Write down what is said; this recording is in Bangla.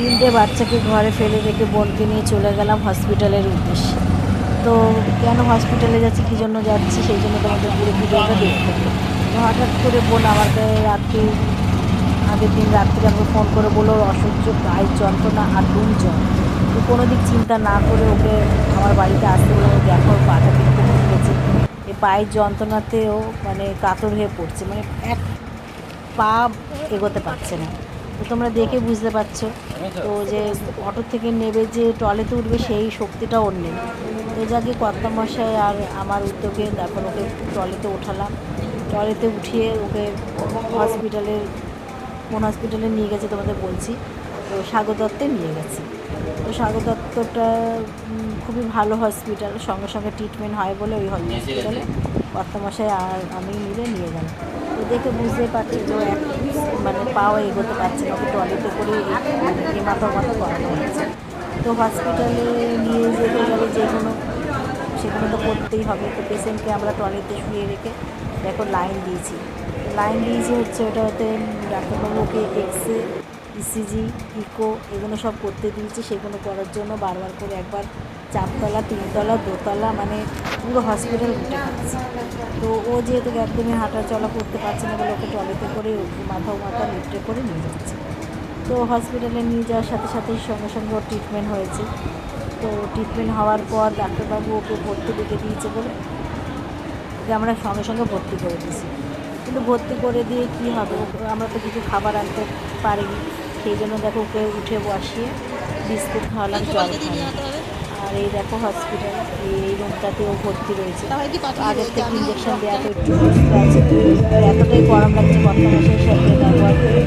তিনটে বাচ্চাকে ঘরে ফেলে রেখে বোনকে নিয়ে চলে গেলাম হসপিটালের উদ্দেশ্যে। তো কেন হসপিটালে যাচ্ছি, কী জন্য যাচ্ছি, সেই জন্য তোমাদের পুরো ভিডিওটা দেখতে হবে। তো হঠাৎ করে বোন আমাকে রাত্রে, আগের দিন রাত্রে আমাকে ফোন করে বলল, অসহ্য, গায়ের যন্ত্রণা আর ডুম জ্বর তো কোনো দিক চিন্তা না করে ওকে আমার বাড়িতে আসতে বলে দেখো, পাটা কিন্তু গেছে এই পায়ের যন্ত্রণাতেও মানে কাতর হয়ে পড়ছে মানে এক পা এগোতে পারছে না। তো তোমরা দেখে বুঝতে পারছ। তো যে অটো থেকে নেবে যে টয়লেটে উঠবে সেই শক্তিটা ওর নেই। তো যাকে কর্তামশাই আর আমার উদ্যোগে তারপর ওকে টয়লেটে ওঠালাম টয়লেটে উঠিয়ে ওকে হসপিটালে কোন হসপিটালে নিয়ে গেছে তোমাদের বলছি। তো স্বাগতত্বে নিয়ে গেছে। তো স্বাগতত্বটা খুবই ভালো হসপিটাল সঙ্গে সঙ্গে ট্রিটমেন্ট হয় বলে ওই হসপিটালে কর্তামশাই আর আমি মিলে নিয়ে গেলাম। তো দেখে বুঝতে পারছি যে এক মানে পাও এগোতে পারছে না টয়লেটে করে মানে মাথার মতো করানো হয়েছে। তো হসপিটালে নিয়ে যেতে গেলে যে কোনো সেগুলো তো করতেই হবে। তো পেশেন্টকে আমরা টয়লেটে শুয়ে রেখে দেখো লাইন দিয়েছি। লাইন দিয়েছি হচ্ছে ওটা হতে ডাক্তারবাবুকে এক্স রে ইসিজি ইকো এগুলো সব করতে দিয়েছি, সেগুলো করার জন্য বারবার করে একবার চারতলা, তিনতলা, দোতলা মানে পুরো হসপিটাল উঠে গেছে তো ও যেহেতু একদমই হাঁটা চলা করতে পারছে না, বলে ওকে টয়লেটে করে মাথা মাথা লিফটে করে নিয়ে যাচ্ছে। তো হসপিটালে নিয়ে যাওয়ার সাথে সাথে সঙ্গে সঙ্গে ওর ট্রিটমেন্ট হয়েছে। তো ট্রিটমেন্ট হওয়ার পর ডাক্তারবাবু ওকে ভর্তি লিখে দিয়েছে বলে আমরা সঙ্গে সঙ্গে ভর্তি করে দিয়েছি। কিন্তু ভর্তি করে দিয়ে কি হবে? আমরা তো কিছু খাবার আনতে পারি সেই জন্য দেখো ওকে উঠে বসিয়ে বিস্কুট খাওয়ালাম জল খাওয়ালাম। আর এই দেখো হসপিটাল এই রুমটাতেও ভর্তি রয়েছে। আগের থেকে ইঞ্জেকশন দেওয়া তো একটু আছে। এতটাই গরম লাগছে কথা সব ব্যবহার করে।